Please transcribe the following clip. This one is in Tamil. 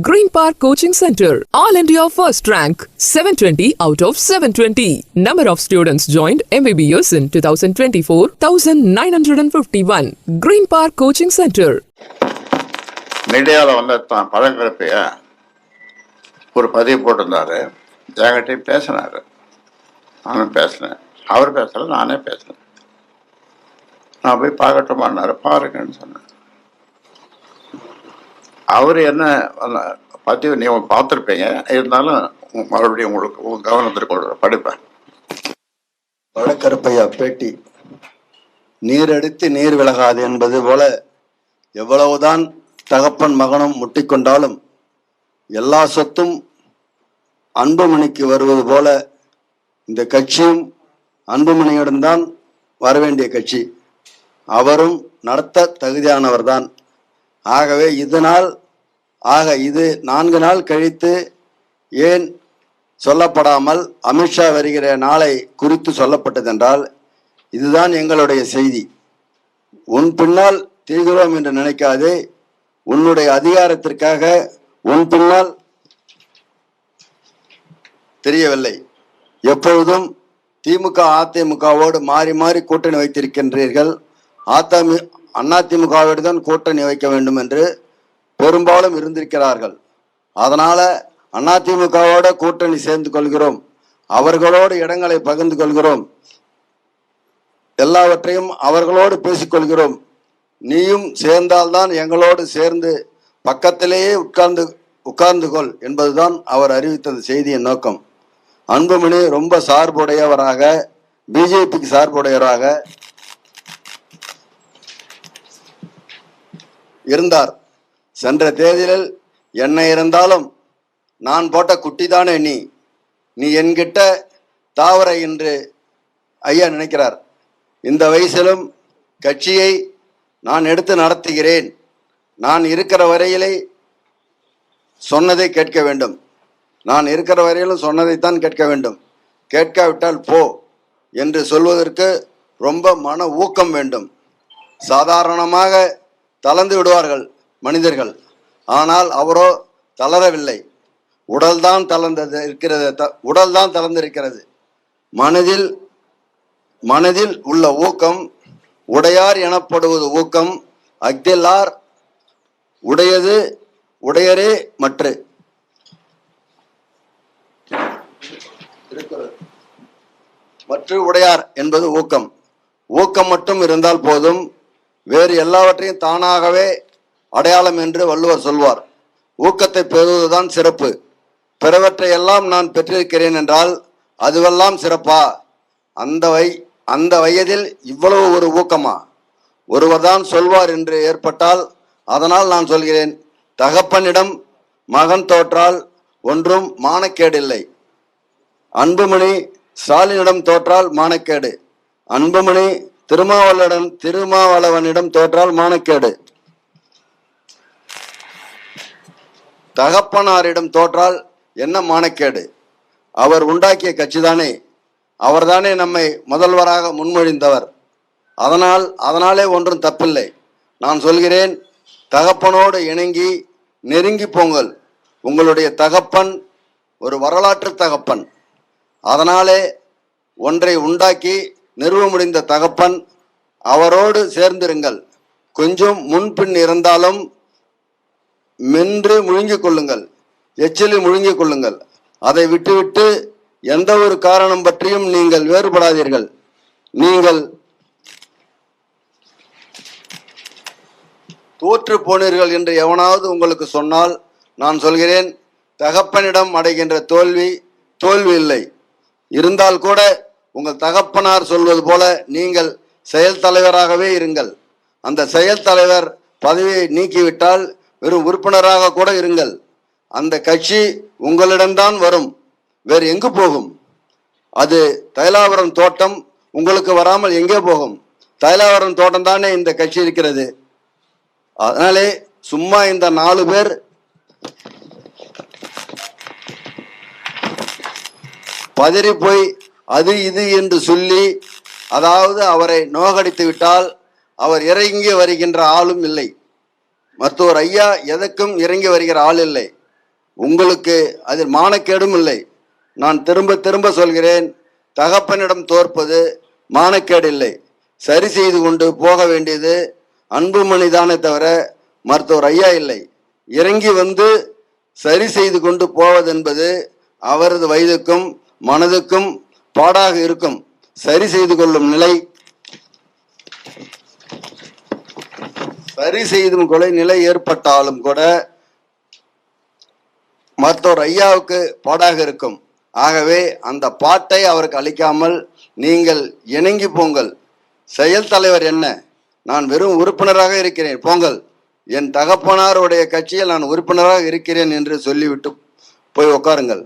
Green Park coaching centre all India first rank seven twenty out of seven twenty number of students join MBBS in two thousand twenty four thousand nine hundred and fifty one Green Park coaching centre மீடியாவில் வந்து பழங்கிறப்பைய ஒரு பதிவு போட்டிருந்தாரு என்கிட்டையும் பேசினார் நானும் பேசினேன் அவர் பேசலை நானே பேசினேன் நான் போய் பார்க்கட்டுமான்னாரு பாருங்கன்னு சொன்னேன் அவர் என்ன அந்த பதிவு நீ பார்த்துருப்பீங்க. இருந்தாலும் மறுபடியும் உங்களுக்கு உங்க கவனத்திற்கு கொண்டு படிப்பேன். வழக்கருப்பையா பேட்டி. நீர் அடித்து நீர் விலகாது என்பது போல எவ்வளவுதான் தகப்பன் மகனும் முட்டிக்கொண்டாலும் எல்லா சொத்தும் அன்புமணிக்கு வருவது போல இந்த கட்சியும் அன்புமணியுடன் தான் வரவேண்டிய கட்சி. அவரும் நடத்த தகுதியானவர்தான். ஆகவே இதனால் ஆக இது நான்கு நாள் கழித்து ஏன் சொல்லப்படாமல் அமித்ஷா வருகிற நாளை குறித்து சொல்லப்பட்டதென்றால் இதுதான் எங்களுடைய செய்தி. உன் பின்னால் தீர்கிறோம் என்று நினைக்காதே உன்னுடைய அதிகாரத்திற்காக உன் பின்னால் தெரியவில்லை. எப்பொழுதும் திமுக அதிமுகவோடு மாறி மாறி கூட்டணி வைத்திருக்கின்றீர்கள். அதிமு அதிமுகவோடு தான் கூட்டணி வைக்க வேண்டும் என்று பெரும்பாலும் இருந்திருக்கிறார்கள். அதனால அதிமுகவோட கூட்டணி சேர்ந்து கொள்கிறோம். அவர்களோடு இடங்களை பகிர்ந்து கொள்கிறோம். எல்லாவற்றையும் அவர்களோடு பேசிக்கொள்கிறோம் நீயும் சேர்ந்தால்தான் எங்களோடு சேர்ந்து பக்கத்திலேயே உட்கார்ந்து உட்கார்ந்து கொள் என்பதுதான் அவர் அறிவித்தது செய்தியின் நோக்கம். அன்புமணி ரொம்ப சார்புடையவராக பிஜேபிக்கு சார்புடையவராக இருந்தார். சென்ற தேர்தலில் என்ன இருந்தாலும் நான் போட்ட குட்டி தானே நீ. நீ என்கிட்ட தாவர என்று ஐயா நினைக்கிறார். இந்த வயசிலும் கட்சியை நான் எடுத்து நடத்துகிறேன். நான் இருக்கிற வரையிலே சொன்னதை கேட்க வேண்டும். நான் இருக்கிற வரையிலும் சொன்னதைத்தான் கேட்க வேண்டும். கேட்காவிட்டால் போ என்று சொல்வதற்கு ரொம்ப மன ஊக்கம் வேண்டும். சாதாரணமாக தளர்ந்து விடுவார்கள். மனிதர்கள். ஆனால் அவரோ தளரவில்லை. உடல்தான் தளர்ந்தது இருக்கிறது த- உடல்தான் தளர்ந்திருக்கிறது. மனதில் மனதில் உள்ள ஊக்கம் உடையார் எனப்படுவது ஊக்கம் அக்தில்லார் உடையது உடையரே மற்று. மற்ற உடையார் என்பது ஊக்கம். ஊக்கம் மட்டும் இருந்தால் போதும். வேறு எல்லாவற்றையும் தானாகவே அடையாளம் என்று வள்ளுவர் சொல்வார். ஊக்கத்தை பெறுவதுதான் சிறப்பு. பிறவற்றையெல்லாம் நான் பெற்றிருக்கிறேன் என்றால் அதுவெல்லாம் சிறப்பா? அந்த வை அந்த வயதில் இவ்வளவு ஒரு ஊக்கமா? ஒருவர்தான் சொல்வார் என்று ஏற்பட்டால் அதனால் நான் சொல்கிறேன் தகப்பனிடம் மகன் தோற்றால் ஒன்றும் மானக்கேடில்லை. அன்புமணி ஸ்டாலினிடம் தோற்றால் மானக்கேடு. அன்புமணி திருமாவளவன் திருமாவளவனிடம் தோற்றால் மானக்கேடு. தகப்பனாரிடம் தோற்றால் என்ன மானக்கேடு? அவர் உண்டாக்கிய கட்சிதானே. அவர்தானே நம்மை முதல்வராக முன்மொழிந்தவர். அதனால் அதனாலே ஒன்றும் தப்பில்லை. நான் சொல்கிறேன் தகப்பனோடு இணங்கி நெருங்கி போங்கள். உங்களுடைய தகப்பன் ஒரு வரலாற்று தகப்பன். அதனாலே ஒன்றை உண்டாக்கி நிறுவ முடிந்த தகப்பன் அவரோடு சேர்ந்திருங்கள். கொஞ்சம் முன்பின் இருந்தாலும் மென்று முழுங்கிக் கொள்ளுங்கள். எச்சிலில் முழுங்கிக் கொள்ளுங்கள். அதை விட்டுவிட்டு எந்த ஒரு காரணம் பற்றியும் நீங்கள் வேறுபடாதீர்கள். நீங்கள் தோற்று போனீர்கள் என்று எவனாவது உங்களுக்கு சொன்னால் நான் சொல்கிறேன் தகப்பனிடம் அடைகின்ற தோல்வி தோல்வி இல்லை. இருந்தால் கூட உங்கள் தகப்பனார் சொல்வது போல நீங்கள் செயல் தலைவராகவே இருங்கள். அந்த செயல் தலைவர் பதவியை நீக்கிவிட்டால் வெறும் உறுப்பினராக கூட இருங்கள். அந்த கட்சி உங்களிடம்தான் வரும். வேறு எங்கு போகும்? அது தைலாவரம் தோட்டம் உங்களுக்கு வராமல் எங்கே போகும்? தைலாவரம் தோட்டம் தானே இந்த கட்சி இருக்கிறது. அதனாலே சும்மா இந்த நாலு பேர் பதறி போய் அது இது என்று சொல்லி அதாவது அவரை நோகடித்து விட்டால் அவர் இறங்கி வருகின்ற ஆளும் இல்லை. மருத்துவர் ஐயா எதற்கும் இறங்கி வருகிற ஆள் இல்லை. உங்களுக்கு அதில் மானக்கேடும் இல்லை. நான் திரும்ப திரும்ப சொல்கிறேன் தகப்பனிடம் தோற்பது மானக்கேடு இல்லை. சரி செய்து கொண்டு போக வேண்டியது அன்புமணி தானே தவிர மருத்துவர் ஐயா இல்லை. இறங்கி வந்து சரி செய்து கொண்டு போவதென்பது அவரது வயதுக்கும் மனதுக்கும் பாடாக இருக்கும். சரி செய்து கொள்ளும் நிலை சரி செய்தும் கொலை நிலை ஏற்பட்டாலும் கூட மருத்துவர் ஐயாவுக்கு பாடாக இருக்கும். ஆகவே அந்த பாட்டை அவருக்கு அளிக்காமல் நீங்கள் இணங்கி போங்கள். செயல் தலைவர் என்ன? நான் வெறும் உறுப்பினராக இருக்கிறேன். போங்கள். என் தகப்பனாருடைய கட்சியில் நான் உறுப்பினராக இருக்கிறேன் என்று சொல்லிவிட்டு போய் உட்காருங்கள்.